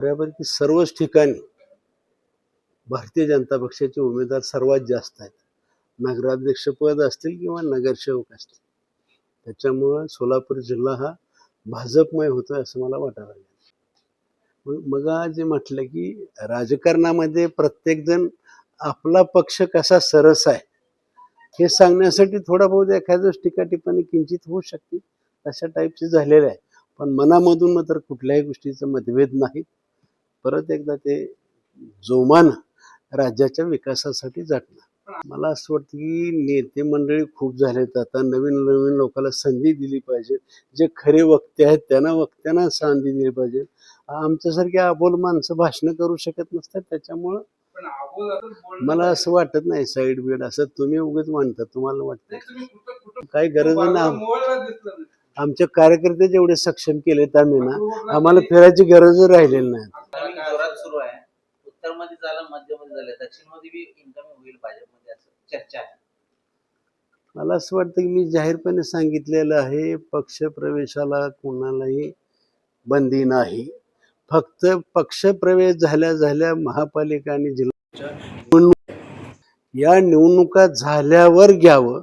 बऱ्यापैकी सर्वच ठिकाणी भारतीय जनता पक्षाचे उमेदवार सर्वात जास्त आहेत. नगराध्यक्षपद असतील किंवा नगरसेवक असतील. त्याच्यामुळं सोलापूर जिल्हा हा भाजपमय होतोय असं मला वाटायला लागलं मग जे म्हटलं की राजकारणामध्ये प्रत्येकजण आपला पक्ष कसा सरस आहे हे सांगण्यासाठी थोडा बहुत एखाद्याच टीका टिप्पणी किंचित होऊ शकते. अशा टाईपचे झालेले आहे पण मनामधून मात्र कुठल्याही गोष्टीचा मतभेद नाही परत एकदा ते जोमान राज्याच्या विकासासाठी झटणार मला असं वाटतं की नेते मंडळी खूप झालेत. आता नवीन नवीन लोकांना संधी दिली पाहिजे. जे खरे वक्ते आहेत त्यांना वक्त्यांना संधी दिली पाहिजे. आमच्यासारखी अबोल माणसं भाषणं करू शकत नसतात त्याच्यामुळं मला असं वाटत नाही साईड बीड असं तुम्ही उगच म्हणता तुम्हाला वाटतं काही गरज नाही. आमच्या कार्यकर्ते जेवढे सक्षम केलेत आम्ही ना आम्हाला फिरायची गरज राहिलेली नाही. जोरात सुरू आहे. उत्तरमध्ये झालं मध्यमध्ये झालं दक्षिणमध्ये बी इन्कमिंग होईल भाजपमध्ये असं चर्चा आहे. मला असं वाटतं की मी जाहीरपणे सांगितलेलं आहे पक्ष प्रवेशाला कोणालाही बंदी नाही. फक्त पक्ष प्रवेश झाल्या झाल्या महापालिका आणि जिल्ह्याच्या निवडणूक या निवडणुका झाल्यावर घ्यावं.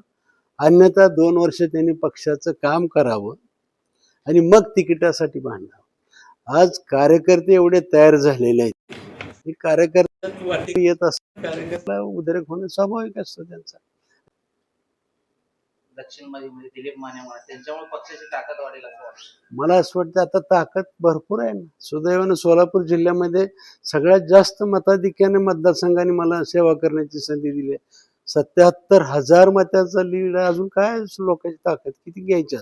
अन्यथा दोन वर्ष त्यांनी पक्षाचं काम करावं आणि मग तिकिटासाठी भांडावं आज कार्यकर्ते एवढे तयार झालेले आहेत. हे कार्यकर्ते येत कार्यकर्त्याला उद्रेक होणं स्वाभाविक असतं त्यांचा. म्हणजे मला असं वाटतं आता ताकद भरपूर आहे ना. सुदैवानं सोलापूर जिल्ह्यामध्ये सगळ्यात जास्त मताधिक्याने मतदारसंघाने मला सेवा करण्याची संधी दिली आहे. सत्याहत्तर हजार मताचा लीड अजून काय लोकांची ताकद? किती घ्यायची